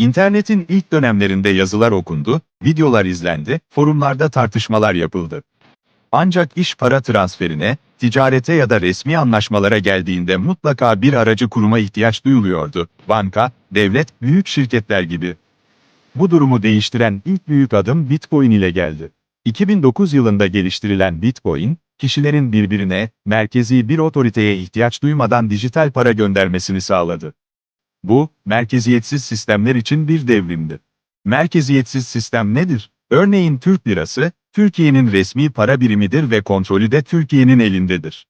İnternetin ilk dönemlerinde yazılar okundu, videolar izlendi, forumlarda tartışmalar yapıldı. Ancak iş para transferine, ticarete ya da resmi anlaşmalara geldiğinde mutlaka bir aracı kuruma ihtiyaç duyuluyordu. Banka, devlet, büyük şirketler gibi. Bu durumu değiştiren ilk büyük adım Bitcoin ile geldi. 2009 yılında geliştirilen Bitcoin, kişilerin birbirine, merkezi bir otoriteye ihtiyaç duymadan dijital para göndermesini sağladı. Bu, merkeziyetsiz sistemler için bir devrimdi. Merkeziyetsiz sistem nedir? Örneğin Türk lirası, Türkiye'nin resmi para birimidir ve kontrolü de Türkiye'nin elindedir.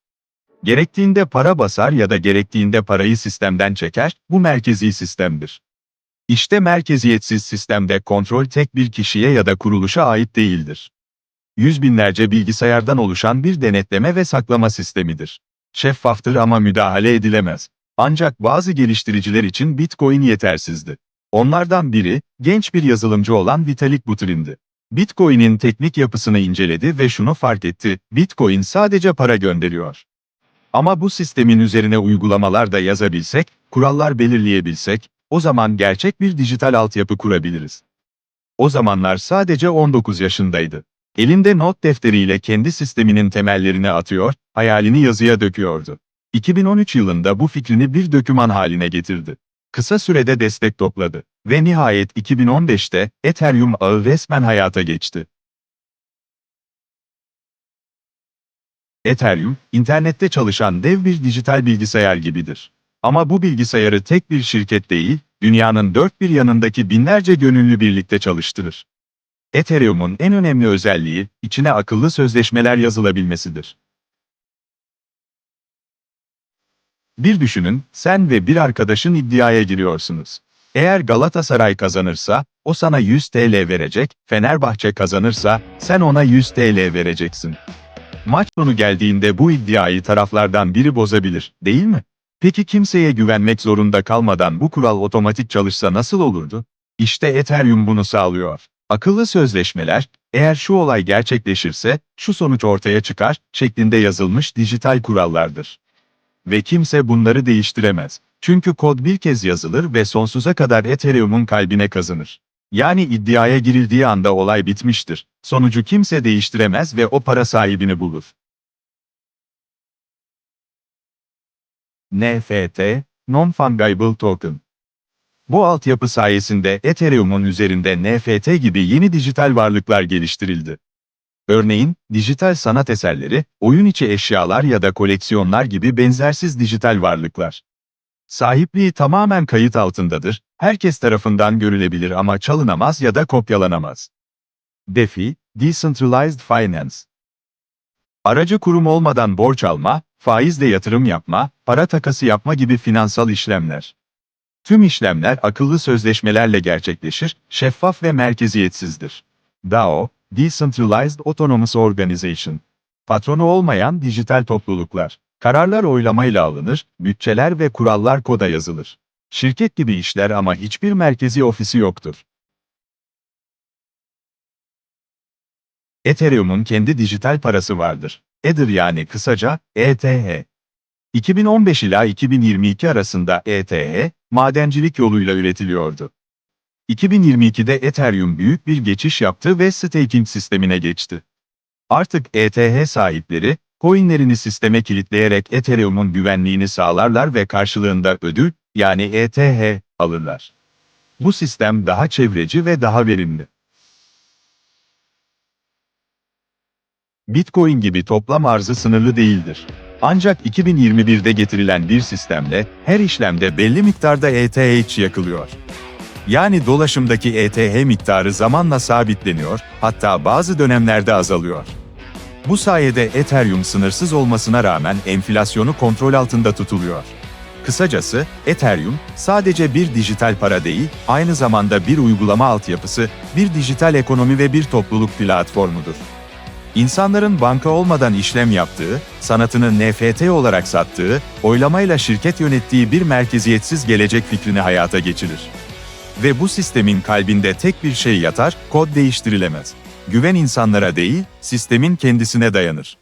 Gerektiğinde para basar ya da gerektiğinde parayı sistemden çeker, bu merkezi sistemdir. İşte merkeziyetsiz sistemde kontrol tek bir kişiye ya da kuruluşa ait değildir. Yüz binlerce bilgisayardan oluşan bir denetleme ve saklama sistemidir. Şeffaftır ama müdahale edilemez. Ancak bazı geliştiriciler için Bitcoin yetersizdi. Onlardan biri, genç bir yazılımcı olan Vitalik Buterin'di. Bitcoin'in teknik yapısını inceledi ve şunu fark etti, Bitcoin sadece para gönderiyor. Ama bu sistemin üzerine uygulamalar da yazabilsek, kurallar belirleyebilsek, o zaman gerçek bir dijital altyapı kurabiliriz. O zamanlar sadece 19 yaşındaydı. Elinde not defteriyle kendi sisteminin temellerini atıyor, hayalini yazıya döküyordu. 2013 yılında bu fikrini bir döküman haline getirdi. Kısa sürede destek topladı ve nihayet 2015'te Ethereum ağı resmen hayata geçti. Ethereum, internette çalışan dev bir dijital bilgisayar gibidir. Ama bu bilgisayarı tek bir şirket değil, dünyanın dört bir yanındaki binlerce gönüllü birlikte çalıştırır. Ethereum'un en önemli özelliği, içine akıllı sözleşmeler yazılabilmesidir. Bir düşünün, sen ve bir arkadaşın iddiaya giriyorsunuz. Eğer Galatasaray kazanırsa, o sana 100 TL verecek, Fenerbahçe kazanırsa, sen ona 100 TL vereceksin. Maç sonu geldiğinde bu iddiayı taraflardan biri bozabilir, değil mi? Peki kimseye güvenmek zorunda kalmadan bu kural otomatik çalışsa nasıl olurdu? İşte Ethereum bunu sağlıyor. Akıllı sözleşmeler, eğer şu olay gerçekleşirse, şu sonuç ortaya çıkar, şeklinde yazılmış dijital kurallardır. Ve kimse bunları değiştiremez. Çünkü kod bir kez yazılır ve sonsuza kadar Ethereum'un kalbine kazınır. Yani iddiaya girildiği anda olay bitmiştir. Sonucu kimse değiştiremez ve o para sahibini bulur. NFT, Non-Fungible Token Bu altyapı sayesinde Ethereum'un üzerinde NFT gibi yeni dijital varlıklar geliştirildi. Örneğin, dijital sanat eserleri, oyun içi eşyalar ya da koleksiyonlar gibi benzersiz dijital varlıklar. Sahipliği tamamen kayıt altındadır, herkes tarafından görülebilir ama çalınamaz ya da kopyalanamaz. DeFi, Decentralized Finance Aracı kurum olmadan borç alma, faizle yatırım yapma, para takası yapma gibi finansal işlemler. Tüm işlemler akıllı sözleşmelerle gerçekleşir, şeffaf ve merkeziyetsizdir. DAO, Decentralized Autonomous Organization. Patronu olmayan dijital topluluklar. Kararlar oylamayla alınır, bütçeler ve kurallar koda yazılır. Şirket gibi işler ama hiçbir merkezi ofisi yoktur. Ethereum'un kendi dijital parası vardır. Ether yani kısaca ETH. 2015 ila 2022 arasında ETH, madencilik yoluyla üretiliyordu. 2022'de Ethereum büyük bir geçiş yaptı ve staking sistemine geçti. Artık ETH sahipleri, coinlerini sisteme kilitleyerek Ethereum'un güvenliğini sağlarlar ve karşılığında ödül, yani ETH, alırlar. Bu sistem daha çevreci ve daha verimli. Bitcoin gibi toplam arzı sınırlı değildir. Ancak 2021'de getirilen bir sistemle her işlemde belli miktarda ETH yakılıyor. Yani dolaşımdaki ETH miktarı zamanla sabitleniyor, hatta bazı dönemlerde azalıyor. Bu sayede Ethereum sınırsız olmasına rağmen enflasyonu kontrol altında tutuluyor. Kısacası, Ethereum sadece bir dijital para değil, aynı zamanda bir uygulama altyapısı, bir dijital ekonomi ve bir topluluk platformudur. İnsanların banka olmadan işlem yaptığı, sanatını NFT olarak sattığı, oylamayla şirket yönettiği bir merkeziyetsiz gelecek fikrini hayata geçirir. Ve bu sistemin kalbinde tek bir şey yatar, kod değiştirilemez. Güven insanlara değil, sistemin kendisine dayanır.